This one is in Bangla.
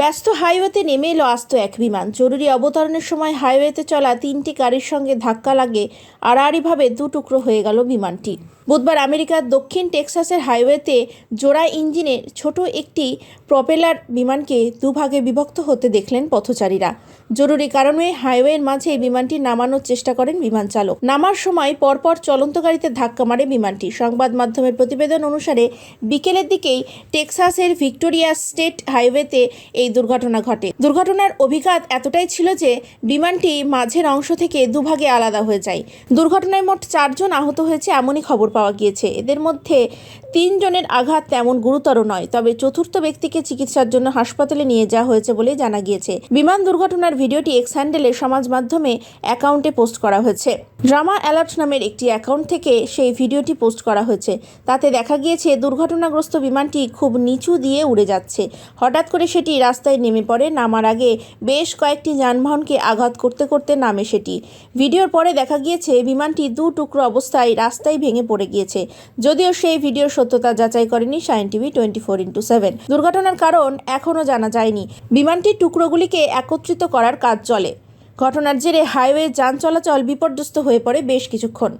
ব্যস্ত হাইওয়েতে নেমে এলো আস্ত এক বিমান। জরুরি অবতরণের সময় হাইওয়েতে চলা তিনটি গাড়ির সঙ্গে ধাক্কা লাগে আড়াআড়িভাবে দু টুকরো হয়ে গেল বিমানটি। বুধবার আমেরিকার দক্ষিণ টেক্সাসের হাইওয়েতে জোড়া ইঞ্জিনের ছোট একটি প্রপেলার বিমানকে দুভাগে বিভক্ত হতে দেখলেন পথচারীরা। জরুরি কারণে হাইওয়ের মাঝে বিমানটি নামানোর চেষ্টা করেন বিমান চালক। নামার সময় পরপর চলন্ত গাড়িতে ধাক্কা মারে বিমানটি। সংবাদ মাধ্যমের প্রতিবেদন অনুসারে, বিকেলের দিকেই টেক্সাসের ভিক্টোরিয়া স্টেট হাইওয়েতে এই দুর্ঘটনা ঘটে। দুর্ঘটনার অভিঘাত এতটাই ছিল যে বিমানটি মাঝের অংশ থেকে দুভাগে আলাদা হয়ে যায়। দুর্ঘটনায় মোট চারজন আহত হয়েছে এমনই খবর পাওয়া গিয়েছে। এদের মধ্যে তিনজনের আঘাত তেমন গুরুতর নয়, তবে চতুর্থ ব্যক্তিকে চিকিৎসার জন্য হাসপাতালে নিয়ে যাওয়া হয়েছে বলে জানা গিয়েছে। বিমান দুর্ঘটনার ভিডিওটি এক্স হ্যান্ডেলে সমাজ মাধ্যমে অ্যাকাউন্টে পোস্ট করা হয়েছে। ড্রামা অ্যালার্ট নামের একটি অ্যাকাউন্ট থেকে সেই ভিডিওটি পোস্ট করা হয়েছে। তাতে দেখা গিয়েছে, দুর্ঘটনাগ্রস্ত বিমানটি খুব নিচু দিয়ে উড়ে যাচ্ছে। হঠাৎ করে সেটি রাস্তায় নেমে পড়ে। নামার আগে বেশ কয়েকটি যানবাহনকে আঘাত করতে করতে নামে সেটি। ভিডিওর পরে দেখা গিয়েছে, বিমানটি দু টুকরো অবস্থায় রাস্তায় ভেঙে পড়ে গিয়েছে। যদিও সেই ভিডিও সত্যতা যাচাই করেনি sign TV twenty four into seven. দুর্ঘটনার কারণ এখনও জানা যায়নি। বিমানটির টুকরোগুলিকে একত্রিত করার কাজ চলে। ঘটনার জেরে হাইওয়ে যান চলাচল বিপর্যস্ত হয়ে পড়ে বেশ কিছুক্ষণ।